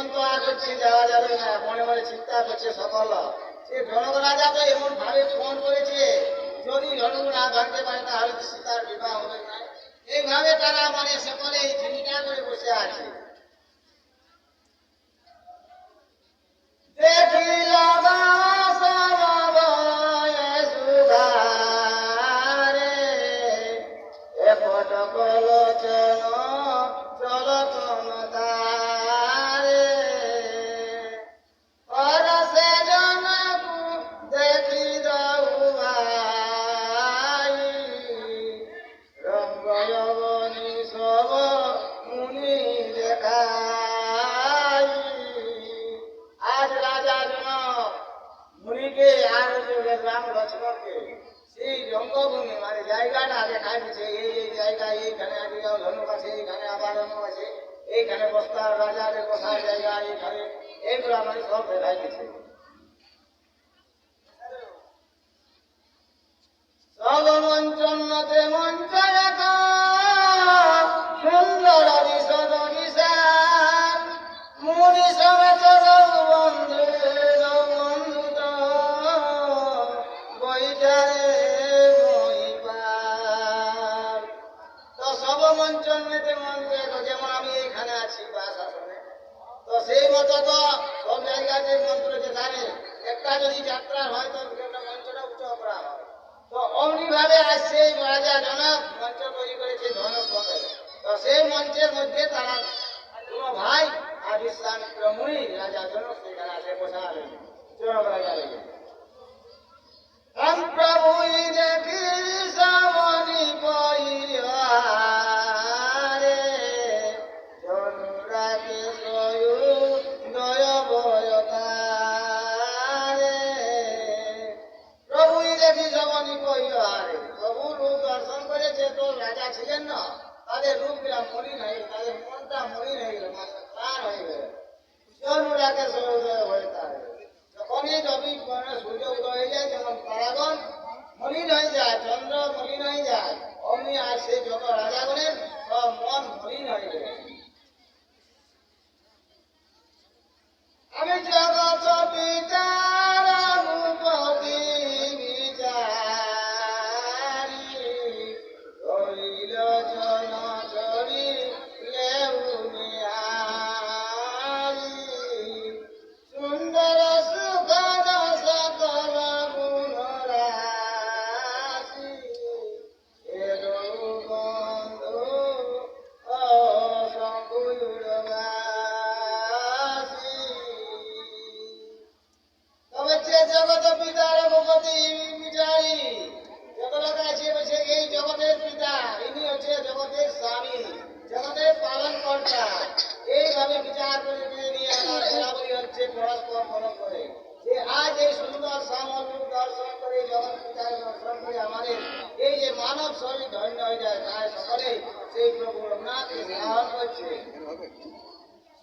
মন তো আর হচ্ছে যাওয়া যাবে না। মনে মনে চিন্তা করছে সকল। সে জনক রাজা তো এমন ভাবে ফোন করেছে, যদি জনক না ভাঙতে পারে, তাহলে সীতার বিবাহ হবে না। এইভাবে তারা মানে সকলে এই চিন্তা করে বসে আছে। দেখিল এইখানে বস্তার রাজাদের কোথায় জায়গা এইখানে এইগুলা আমাদের সব দেখাই গেছে সব মঞ্চন্নতে মঞ্চ তো সব মঞ্চন্নতে মঞ্চ রাখো যেমন আমি এইখানে আছি বাস আসনে। তো সেই মতো তো সব জায়গায় যে মন্ত্র যে জানে, একটা যদি যাত্রা হয় তো একটা মঞ্চটা উঁচু করা তো অমনি ভাবে আজ সেই রাজা জনক, মঞ্চ তৈরি করেছে ধনক তো সেই মঞ্চের মধ্যে তারা দুনো ভাই আর বিশ্বামিত্র মুনি রাজা জনক সেখানে আসে বসা লেগে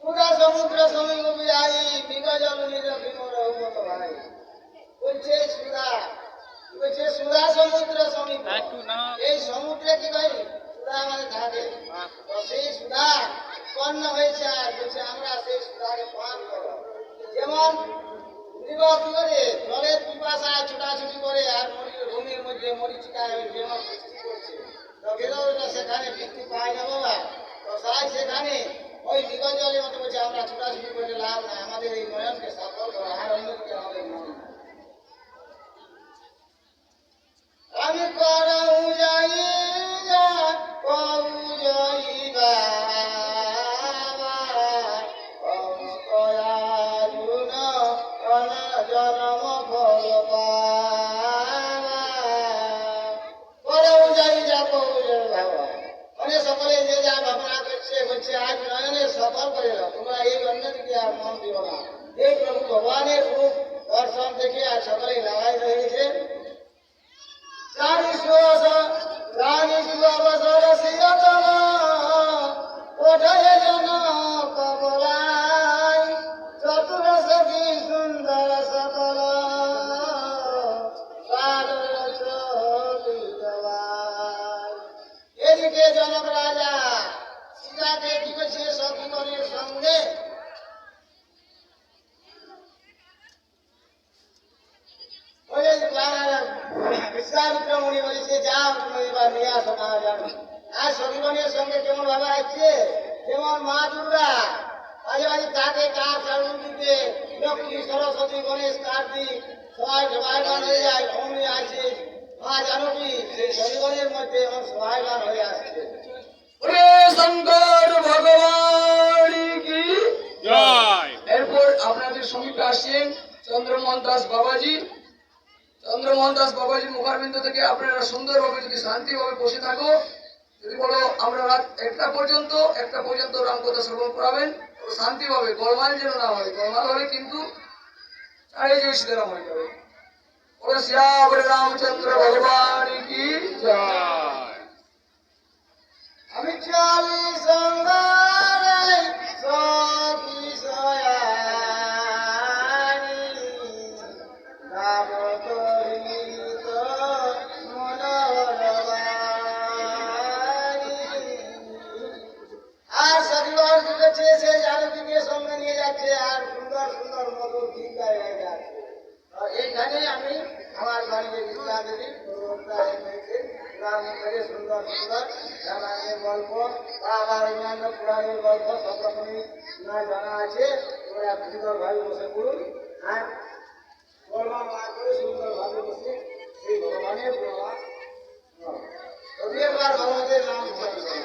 সুধা সমুদ্র সমীপ বিহাই মৃগ জল নিজ বিমর উপত ভাই বলছে সুধা বলছে সুধা সমুদ্র সমীপ। এই সমুদ্রে কি ভাই সুধা আমাদের থাকে। তো সেই সুধা উৎপন্ন হয়েছে আর বলছে আমরা সেই সুধাকে পান করো যেমন মৃগ কি করে? জলের পিপাসায় ছুটাছুটি করে আর মরি- ভূমির মধ্যে মরিচিকায় যেমন বৃষ্টি করছে। তো গেলেও সেখানে বৃষ্টি পায় না বাবা। তো সেখানে ওই মৃগ জলের মতো বলছে আমরা ছুটাছুটি করে লাভ নাই করে দাও তোমরা এই অন্যদিকে আর মন দিও না এই প্রভু ভগবানের রূপ দর্শন দেখে আর সকলে লাগাই রয়েছে চারি সুয়াস রানী সুয়াবসর শিরতন ওঠে জন জনক রাজা যাবে আর সজীবনের সঙ্গে কেমন ভাবে আছে? যেমন মা দুর্গা? মাঝে মাঝে কার চালু সরস্বতী, গণেশ কার্তিক সবাই সবাইগান হয়ে যায় মা জানো কি সজীবনের মধ্যে আমার সবাইগান হয়ে আসছে। ওরে শঙ্কর ভগবান কি? জয়। এরপর আপনাদের সমীপে আসছেন চন্দ্রমোহন দাস বাবাজি। চন্দ্রমোহন দাস বাবাজির মুখারবিন্দ থেকে আপনারা সুন্দরভাবে যদি শান্তিভাবে বসে থাকো যদি বলো আমরা রাত একটা পর্যন্ত একটা পর্যন্ত রামকথা শ্রবণ করাবেন শান্তিভাবে গোলমাল যেন না হয় গোলমাল হলে কিন্তু চারিয়ে জয় সীতারাম হয়ে যাবে। ওরে শ্যাম রামচন্দ্র ভগবান কি? জয়। জয় আমি গ্রাম থেকে সুন্দর সুন্দর। রামায়ণের গল্প বা আমার অন্যান্য পুরাণের গল্প, সব রকমই না জানা আছে। তোমরা সুন্দরভাবে বসে পড়ুন। হ্যাঁ? গল্পা না করে সুন্দরভাবে বসে। সেই ভগবানের প্রভাব করো।